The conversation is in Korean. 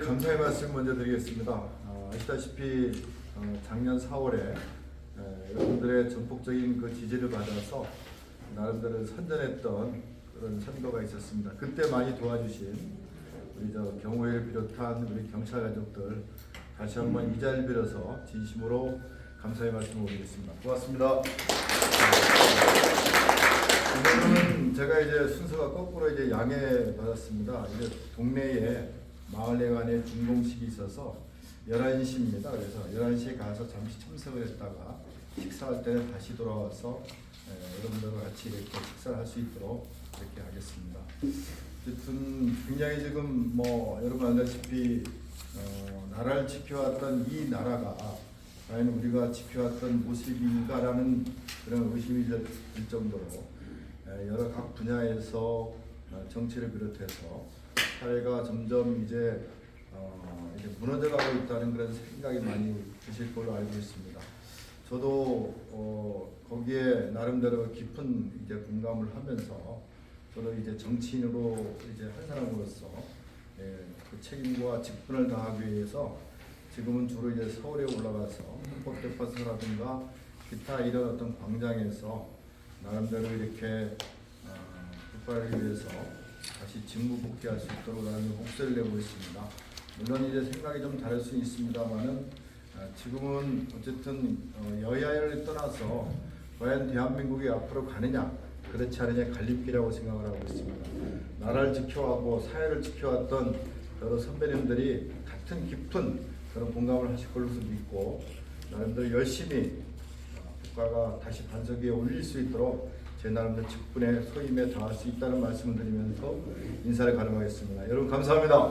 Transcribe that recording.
감사의 말씀 먼저 드리겠습니다. 어, 아시다시피 어, 작년 4월에 에, 여러분들의 전폭적인 그 지지를 받아서 나름대로 선전했던 그런 선거가 있었습니다. 그때 많이 도와주신 우리 저 경호회를 비롯한 우리 경찰 가족들 다시 한번 이 자리를 빌어서 진심으로 감사의 말씀을 올리겠습니다. 고맙습니다. 오늘은 제가 이제 순서가 거꾸로 이제 양해 받았습니다. 이제 동네에 마을회 간의 중공식이 있어서 11시입니다. 그래서 11시에 가서 잠시 참석을 했다가 식사할 때는 다시 돌아와서 에, 여러분들과 같이 이렇게 식사를 할 수 있도록 이렇게 하겠습니다. 어쨌든 굉장히 지금 뭐 여러분 알다시피 어, 나라를 지켜왔던 이 나라가 과연 우리가 지켜왔던 모습인가라는 그런 의심이 들 정도로 에, 여러 각 분야에서 어, 정치를 비롯해서 사회가 점점 이제 어, 이제 무너져가고 있다는 그런 생각이 많이 드실 걸로 알고 있습니다. 저도 어, 거기에 나름대로 깊은 이제 공감을 하면서 저도 이제 정치인으로 이제 한 사람으로서 예, 그 책임과 직분을 다하기 위해서 지금은 주로 이제 서울에 올라가서 헌법재판소라든가 기타 이런 어떤 광장에서 나름대로 이렇게 어, 국가를 위해서 다시 직무 복귀할 수 있도록 나는 목소리를 내고 있습니다. 물론 이제 생각이 좀 다를 수 있습니다만은 아, 지금은 어쨌든 어, 여야를 떠나서 과연 대한민국이 앞으로 가느냐 그렇지 않느냐 갈림길이라고 생각을 하고 있습니다. 나라를 지켜왔고 사회를 지켜왔던 여러 선배님들이 같은 깊은 그런 공감을 하실 걸로 믿고 나름대로 열심히 어, 국가가 다시 반석 위에 올릴 수 있도록 제 나름대로 직분에 소임에 다할 수 있다는 말씀을 드리면서 인사를 가름하겠습니다. 여러분 감사합니다.